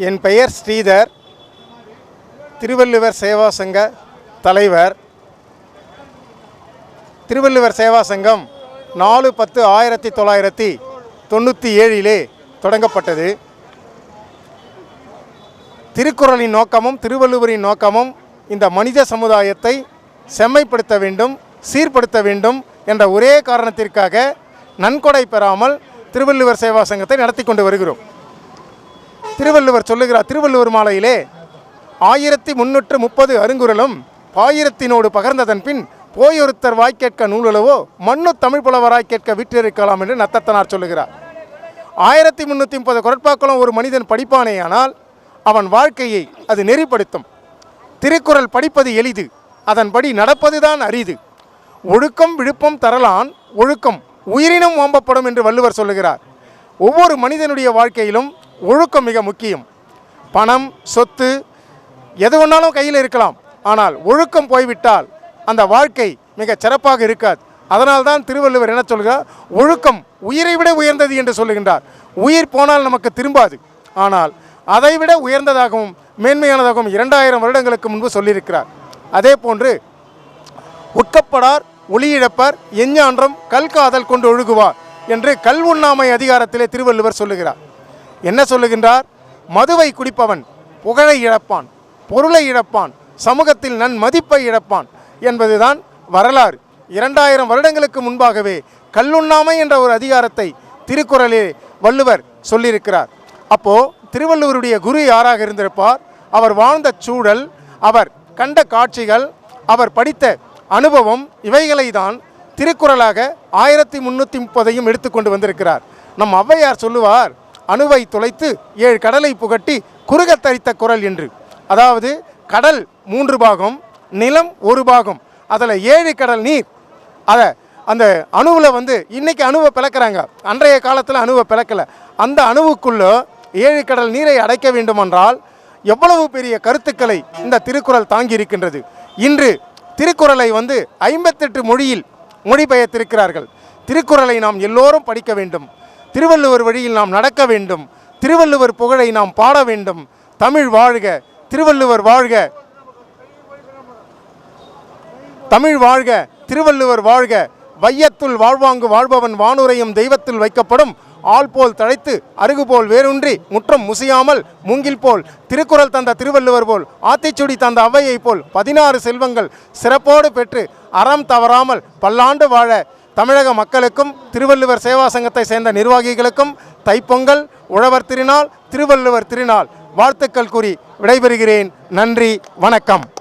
என் பெயர் ஸ்ரீதர். திருவள்ளுவர் சேவா சங்க தலைவர். திருவள்ளுவர் சேவா சங்கம் நாலு பத்து ஆயிரத்தி தொள்ளாயிரத்தி தொண்ணூற்றி ஏழிலே தொடங்கப்பட்டது. திருக்குறளின் நோக்கமும் திருவள்ளுவரின் நோக்கமும் இந்த மனித சமுதாயத்தை செம்மைப்படுத்த வேண்டும் சீர்படுத்த வேண்டும் என்ற ஒரே காரணத்திற்காக நன்கொடை பெறாமல் திருவள்ளுவர் சேவா சங்கத்தை நடத்தி கொண்டு வருகிறோம். திருவள்ளுவர் சொல்லுகிறார் திருவள்ளுவர் மாலையிலே ஆயிரத்தி முன்னூற்று முப்பது அருங்குறளும் பாயிரத்தினோடு பகர்ந்ததன் பின் போயொருத்தர் வாய்க்கேட்க நூலளவோ மண்ணு தமிழ் புலவராய் கேட்க விற்றிருக்கலாம் என்று நத்தத்தனார் சொல்லுகிறார். ஆயிரத்தி முந்நூற்றி முப்பது குரட்பாக்களும் ஒரு மனிதன் படிப்பானேயானால் அவன் வாழ்க்கையை அது நெறிப்படுத்தும். திருக்குறள் படிப்பது எளிது அதன்படி நடப்பதுதான் அரிது. ஒழுக்கம் விழுப்பம் தரலான் ஒழுக்கம் உயிரினும் ஓம்பப்படும் என்று வள்ளுவர் சொல்லுகிறார். ஒவ்வொரு மனிதனுடைய வாழ்க்கையிலும் ஒழுக்கம் மிக முக்கியம். பணம் சொத்து எது வேணாலும் கையில் இருக்கலாம். ஆனால் ஒழுக்கம் போய்விட்டால் அந்த வாழ்க்கை மிகச் சிறப்பாக இருக்காது. அதனால்தான் திருவள்ளுவர் என்ன சொல்கிறார்? ஒழுக்கம் உயிரை விட உயர்ந்தது என்று சொல்லுகின்றார். உயிர் போனால் நமக்கு திரும்பாது. ஆனால் அதைவிட உயர்ந்ததாகவும் மேன்மையானதாகவும் இரண்டாயிரம் வருடங்களுக்கு முன்பு சொல்லியிருக்கிறார். அதே போன்று உட்கப்படார் ஒளியிழப்பர் எஞ்ஞான்றம் கல்காதல் கொண்டு ஒழுகுவார் என்று கல் உண்ணாமை அதிகாரத்திலே திருவள்ளுவர் சொல்லுகிறார். என்ன சொல்லுகின்றார்? மதுவை குடிப்பவன் புகழை இழப்பான் பொருளை இழப்பான் சமூகத்தில் நன் மதிப்பை இழப்பான் என்பதுதான் வரலாறு. இரண்டாயிரம் வருடங்களுக்கு முன்பாகவே கல்லுண்ணாமை என்ற ஒரு அதிகாரத்தை திருக்குறளே வள்ளுவர் சொல்லியிருக்கிறார். அப்போது திருவள்ளுவருடைய குரு யாராக இருந்திருப்பார்? அவர் வாழ்ந்த சூழல் அவர் கண்ட காட்சிகள் அவர் படித்த அனுபவம் இவைகளை தான் திருக்குறளாக ஆயிரத்தி முந்நூற்றி முப்பதையும் எடுத்துக்கொண்டு வந்திருக்கிறார். நம் ஔவையார் சொல்லுவார் அணுவை துளைத்து ஏழு கடலை புகட்டி குறுகத் தரித்த குரல் என்று அதாவது கடல் மூன்று பாகம் நிலம் ஒரு பாகம். அதில் ஏழு கடல் நீர். அதை அந்த அணுவில் வந்து இன்னைக்கு அணுவை பிளக்கிறாங்க. அன்றைய காலத்தில் அணுவை பிளக்கலை. அந்த அணுவுக்குள்ளே ஏழு கடல் நீரை அடைக்க வேண்டுமென்றால் எவ்வளவு பெரிய கருத்துக்களை இந்த திருக்குறள் தாங்கி இருக்கின்றது. இன்று திருக்குறளை வந்து ஐம்பத்தெட்டு மொழியில் மொழிபெயர்த்திருக்கிறார்கள். திருக்குறளை நாம் எல்லோரும் படிக்க வேண்டும். திருவள்ளுவர் வழியில் நாம் நடக்க வேண்டும். திருவள்ளுவர் புகழை நாம் பாட வேண்டும். தமிழ் வாழ்க திருவள்ளுவர் வாழ்க. தமிழ் வாழ்க திருவள்ளுவர் வாழ்க. வையத்துள் வாழ்வாங்கு வாழ்பவன் வானுரையும் தெய்வத்தில் வைக்கப்படும். ஆள் போல் தழைத்து அருகு போல் வேரூன்றி முற்றம் முசியாமல் மூங்கில் போல் திருக்குறள் தந்த திருவள்ளுவர் போல் ஆத்திச்சுடி தந்த அவ்வையை போல் பதினாறு செல்வங்கள் சிறப்போடு பெற்று அறம் தவறாமல் பல்லாண்டு வாழ தமிழக மக்களுக்கும் திருவள்ளுவர் சேவா சங்கத்தை சேர்ந்த நிர்வாகிகளுக்கும் தைப்பொங்கல் உழவர் திருநாள் திருவள்ளுவர் திருநாள். வாழ்த்துக்கள் கூறி விடைபெறுகிறேன். நன்றி வணக்கம்.